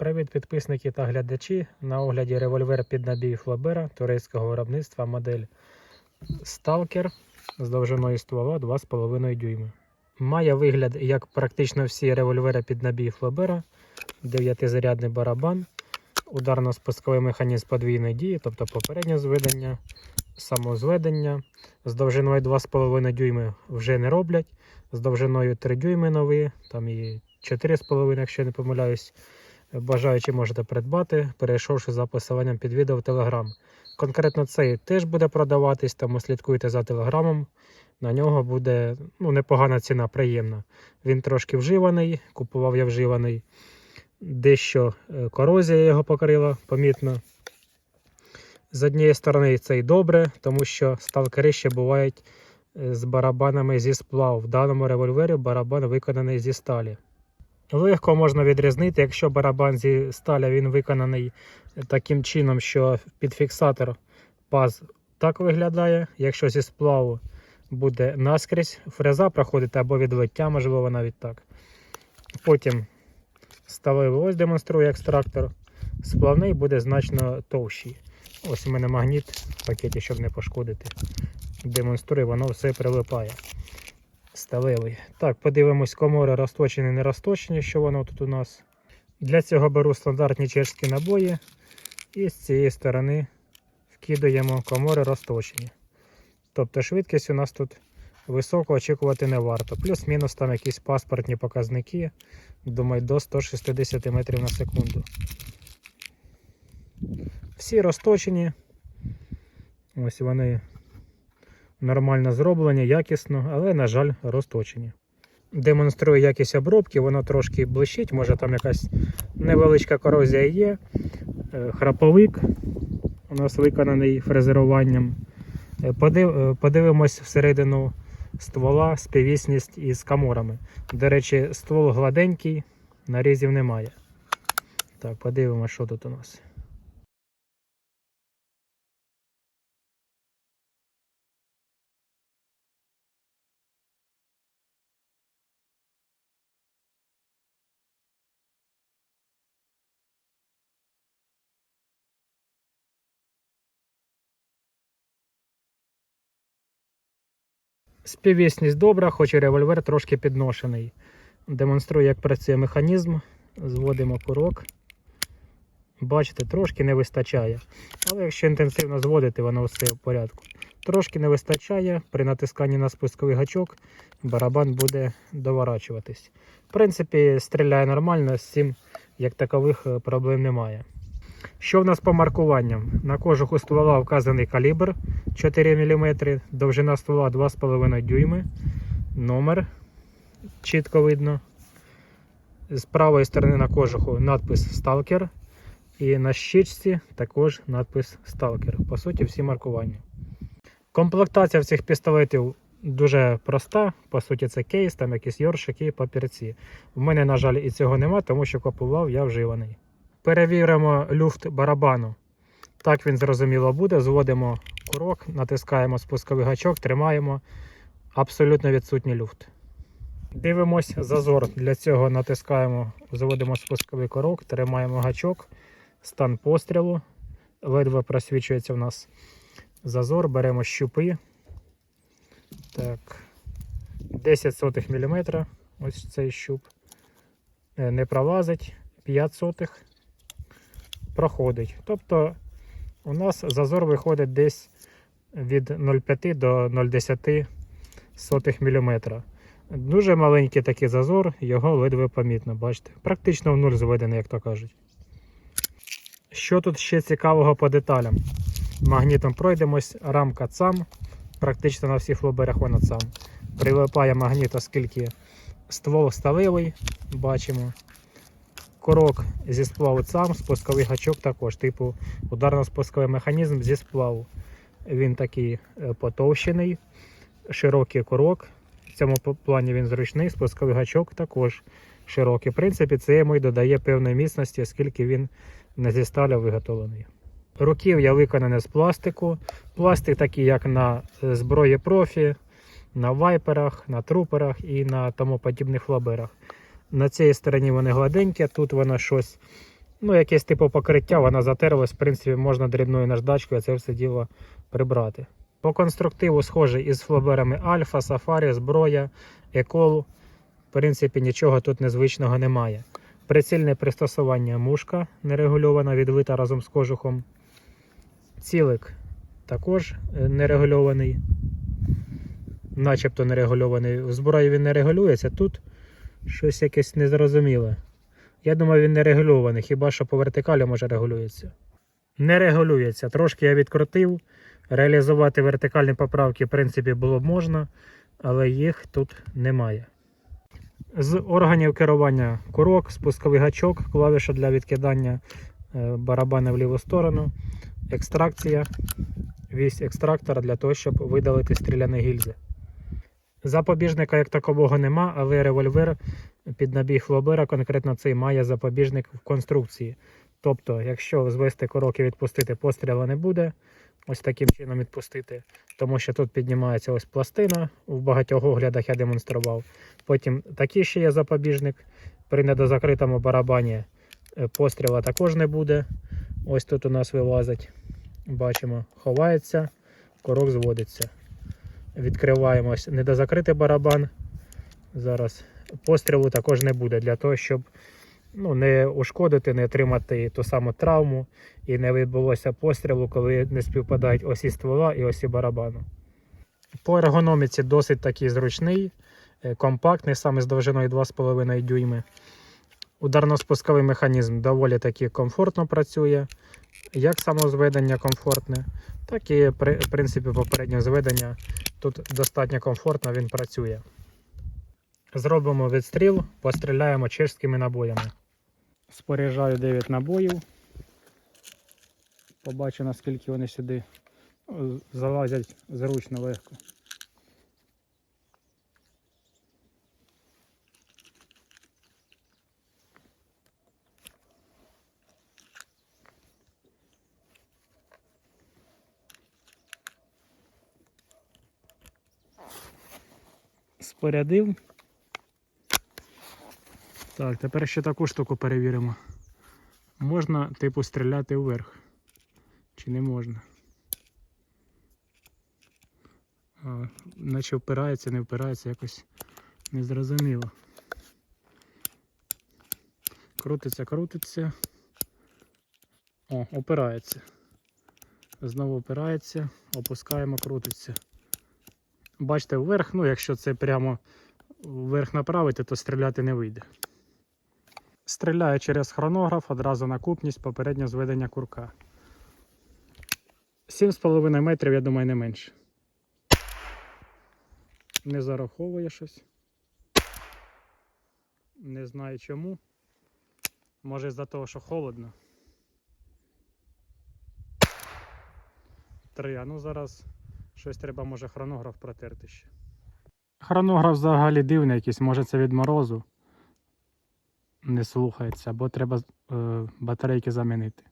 Привіт, підписники та глядачі. На огляді револьвер під набій Флобера турецького виробництва модель Stalker з довжиною ствола 2,5 дюйми. Має вигляд як практично всі револьвери під набій Флобера, 9-зарядний барабан, ударно-спусковий механізм подвійної дії, тобто попереднє зведення, самозведення. З довжиною 2,5 дюйми вже не роблять, з довжиною 3 дюйми нові, там і 4,5, якщо я не помиляюсь. Бажаючи можете придбати, перейшовши за посиланням під відео в Telegram. Конкретно цей теж буде продаватись, тому слідкуйте за телеграмом. На нього буде ну, непогана ціна, приємна. Він трошки вживаний, купував я вживаний. Дещо е, корозія його покрила, помітно. З однієї сторони, це й добре, тому що сталкери ще бувають е, з барабанами зі сплаву. В даному револьвері барабан виконаний зі сталі. Легко можна відрізнити, якщо барабан зі сталі він виконаний таким чином, що під фіксатор паз так виглядає. Якщо зі сплаву буде наскрізь, фреза проходить або відлиття, можливо, навіть так. Потім сталевий ось демонструю екстрактор. Сплавний буде значно товщий. Ось у мене магніт в пакеті, щоб не пошкодити. Демонструю, воно все прилипає. Сталевий. Так, подивимось, комори розточені, не розточені, що воно тут у нас. Для цього беру стандартні чешські набої. І з цієї сторони вкидаємо комори розточені. Тобто швидкість у нас тут високо очікувати не варто. Плюс-мінус там якісь паспортні показники. Думаю, до 160 метрів на секунду. Всі розточені. Ось вони нормально зроблені, якісно, але, на жаль, розточені. Демонструю якість обробки, воно трошки блищить, може там якась невеличка корозія є. Е, Храповик у нас виконаний фрезеруванням. Е, е, Подивимось всередину ствола співісність із каморами. До речі, ствол гладенький, нарізів немає. Так, подивимось, що тут у нас. Співвісність добра, хоч і револьвер трошки підношений. Демонструю, як працює механізм. Зводимо курок. Бачите, трошки не вистачає. Але якщо інтенсивно зводити, воно все в порядку. Трошки не вистачає, при натисканні на спусковий гачок барабан буде доворачуватись. В принципі, стріляє нормально, з цим як такових е, проблем немає. Що в нас по маркуванням? На кожуху ствола вказаний калібр 4 мм, довжина ствола 2,5 дюйми, номер чітко видно. З правої сторони на кожуху надпис Сталкер. І на щічці також надпис Сталкер. По суті, всі маркування. Комплектація цих пістолетів дуже проста. По суті, це кейс, там якісь йоршики папірці. В мене, на жаль, і цього нема, тому що купував я вживаний. Перевіримо люфт барабану. Так він зрозуміло буде. Зводимо курок, натискаємо спусковий гачок, тримаємо. Абсолютно відсутній люфт. Дивимось зазор. Для цього натискаємо, заводимо спусковий курок, тримаємо гачок, стан пострілу. Ледве просвічується в нас зазор. Беремо щупи. Так. 10 сотих мм. Ось цей щуп. Е, Не пролазить. 5 сотих проходить. Тобто у нас зазор виходить десь від 0,5 до 0,10 сотих міліметра. Дуже маленький такий зазор, його ледве помітно, бачите. Практично в нуль зведений, як то кажуть. Що тут ще цікавого по деталям? Магнітом пройдемось, рамка цам, практично на всіх лоберах вона цам. Прилипає магніт, оскільки ствол сталевий, бачимо. Корок зі сплаву сам, спусковий гачок також, типу ударно-спусковий механізм зі сплаву. Він такий е, потовщений, широкий корок. В цьому плані він зручний, спусковий гачок також широкий. В принципі, це йому й додає певної міцності, оскільки він не зі сталі виготовлений. Руків'я виконане з пластику. Пластик такий, як на е, зброї профі, на вайперах, на труперах і на тому подібних флаберах. На цій стороні вони гладенькі, тут воно щось Ну, якесь типу покриття, вона затерлась, в принципі, можна дрібною наждачкою це все діло прибрати. По конструктиву схожий із флоберами Альфа, Сафарі, зброя, Екол. В принципі, нічого тут незвичного немає. Прицільне пристосування мушка нерегульована, відвита разом з кожухом. Цілик також е, нерегульований, начебто нерегульований. В зброї він не регулюється. Тут щось якесь незрозуміле. Я думаю, він не регульований, хіба що по вертикалі може регулюється. Не регулюється. Трошки я відкрутив. Реалізувати вертикальні поправки, в принципі, було б можна, але їх тут немає. З органів керування курок, спусковий гачок, клавіша для відкидання е, барабана в ліву сторону, екстракція, вісь екстрактора для того, щоб видалити стріляні гільзи. Запобіжника як такового нема, але револьвер під набій хлобера, конкретно цей має запобіжник в конструкції. Тобто, якщо звести курок і відпустити, пострілу не буде. Ось таким чином відпустити, тому що тут піднімається ось пластина, в багатьох оглядах я демонстрував. Потім такий ще є запобіжник. При недозакритому барабані е, постріла також не буде. Ось тут у нас вилазить. Бачимо, ховається, корок зводиться. Відкриваємо ось недозакритий барабан. Зараз пострілу також не буде для того, щоб ну, не ушкодити, не отримати ту саму травму і не відбулося пострілу, коли не співпадають осі ствола і осі барабану. По ергономіці досить такий зручний, е, компактний, саме з довжиною 2,5 дюйми. Ударно-спусковий механізм доволі таки комфортно працює. Як самозведення комфортне, так і при- принципі попереднє зведення тут достатньо комфортно він працює. Зробимо відстріл, постріляємо чешськими набоями. Споряджаю 9 набоїв. Побачу, наскільки вони сюди залазять зручно легко. Спорядив. Так, тепер ще таку штуку перевіримо. Можна, типу, стріляти вверх. Чи не можна? А, наче впирається, не впирається, якось незрозуміло. Крутиться, крутиться. О, опирається. Знову опирається, опускаємо, крутиться. Бачите, вверх, ну якщо це прямо вверх направити, то стріляти не вийде. Стріляю через хронограф одразу на купність попереднього зведення курка. 7,5 метрів, я думаю, не менше. Не зараховує щось. Не знаю чому. Може з-за того, що холодно. Три, а ну зараз щось треба, може, хронограф протерти ще. Хронограф взагалі дивний якийсь, може це від морозу не слухається, або треба е, батарейки замінити.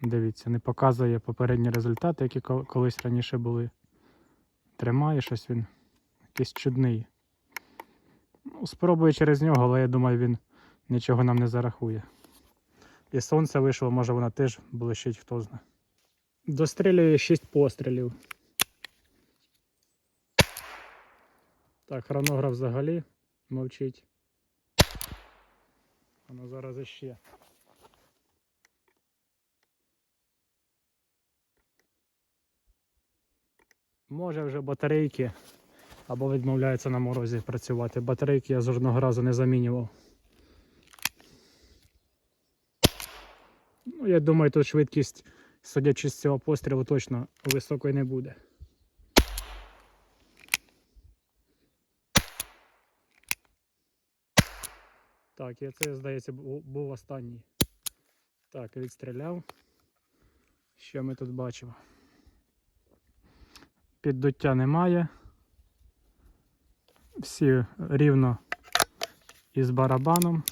Дивіться, не показує попередні результати, які колись раніше були. Тримає щось він якийсь чудний. Ну, спробую через нього, але я думаю, він нічого нам не зарахує. І сонце вийшло, може вона теж блищить, хто знає. Дострілює 6 пострілів. Так, хронограф взагалі мовчить. Ну зараз іще. Може вже батарейки або відмовляються на морозі працювати. Батарейки я жодного разу не замінював. Ну, я думаю, тут швидкість, судячи з цього пострілу, точно високої не буде. Так, і це, здається, був останній. Так, відстріляв. Що ми тут бачимо? Піддуття немає. Всі рівно із барабаном.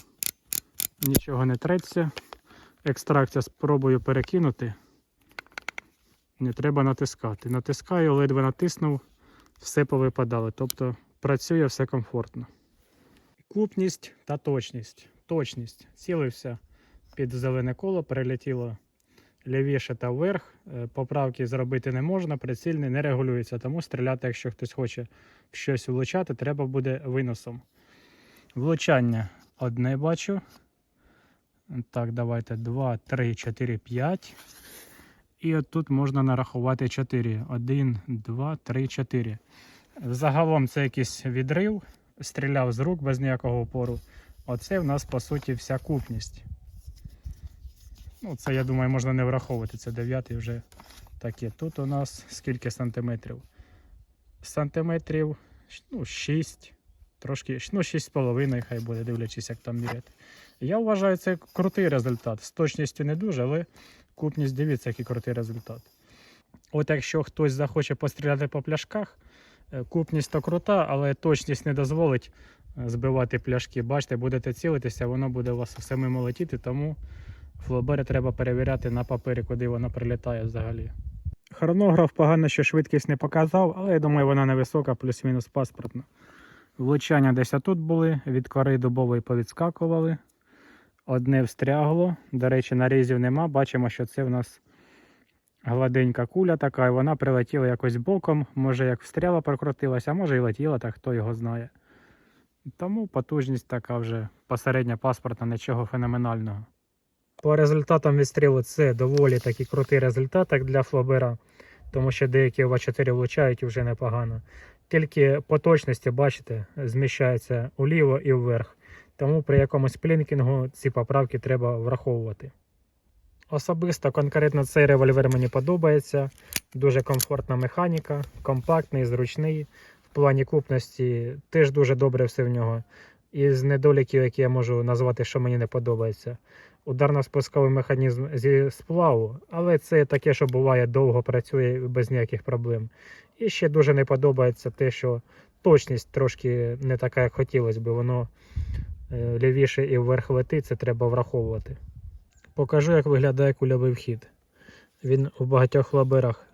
Нічого не треться. Екстракція спробую перекинути. Не треба натискати. Натискаю, ледве натиснув, все повипадало. Тобто працює все комфортно. Купність та точність. Точність. Цілився під зелене коло, перелетіло лівіше та вверх. Е, Поправки зробити не можна, прицільний не регулюється, тому стріляти, якщо хтось хоче в щось влучати, треба буде виносом. Влучання одне бачу. Так, давайте 2, 3, 4, 5. І от тут можна нарахувати 4. 1, 2, 3, 4. Загалом це якийсь відрив. Стріляв з рук без ніякого опору. Оце в нас по суті вся купність. Ну, це, я думаю, можна не враховувати. Це 9 вже таке. Тут у нас скільки сантиметрів? Сантиметрів ну, 6, трошки, ну, 6,5 хай буде, дивлячись, як там міряти. Я вважаю, це крутий результат. З точністю не дуже, але купність дивіться, який крутий результат. От якщо хтось захоче постріляти по пляшках, купність то крута, але точність не дозволить е, збивати пляшки. Бачите, будете цілитися, воно буде у вас все мимо летіти, тому флобери треба перевіряти на папері, куди воно прилітає взагалі. Хронограф погано, що швидкість не показав, але я думаю, вона невисока, плюс-мінус паспортна. Влучання десь тут були, від кори дубової повідскакували. Одне встрягло. До речі, нарізів нема. Бачимо, що це в нас гладенька куля така, і вона прилетіла якось боком. Може, як встряла прокрутилася, а може і летіла, так хто його знає. Тому потужність така вже посередня паспортна, нічого феноменального. По результатам відстрілу це доволі такий крутий результат як для флобера, тому що деякі ОВА-4 влучають вже непогано. Тільки по точності, бачите, зміщається уліво і вверх. Тому при якомусь плінкінгу ці поправки треба враховувати. Особисто конкретно цей револьвер мені подобається. Дуже комфортна механіка, компактний, зручний. В плані купності теж дуже добре все в нього. Із недоліків, які я можу назвати, що мені не подобається. Ударно-спусковий механізм зі сплаву, але це таке, що буває довго працює без ніяких проблем. І ще дуже не подобається те, що точність трошки не така, як хотілося б. Воно е, лівіше і вверх летить, це треба враховувати. Покажу, як виглядає кульовий вхід. Він у багатьох лаберах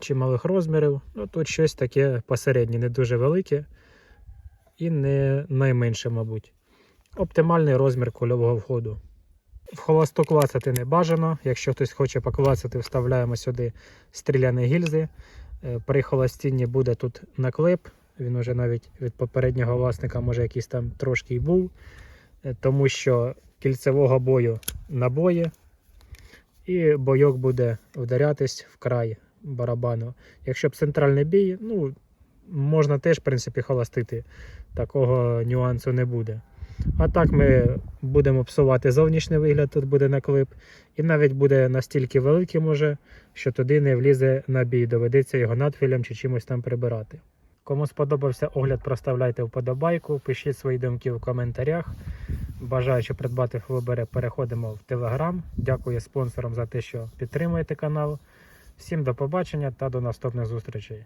чималих розмірів. Ну, тут щось таке посереднє, не дуже велике і не найменше, мабуть. Оптимальний розмір кульового входу. В холосту клацати не бажано. Якщо хтось хоче поклацати, вставляємо сюди стріляні гільзи. Е, При холостінні буде тут наклеп. Він уже навіть від попереднього власника, може якийсь там трошки й був, Е, тому що кільцевого бою набої, і бойок буде вдарятись в край барабану. Якщо б центральний бій, ну, можна теж, в принципі, холостити. Такого нюансу не буде. А так ми будемо псувати зовнішній вигляд, тут буде наклеп. І навіть буде настільки великим уже, що туди не влізе набій. Доведеться його надфілем чи чимось там прибирати. Кому сподобався огляд, проставляйте вподобайку, пишіть свої думки в коментарях. Бажаючи придбати флобери, переходимо в Телеграм. Дякую спонсорам за те, що підтримуєте канал. Всім до побачення та до наступних зустрічей.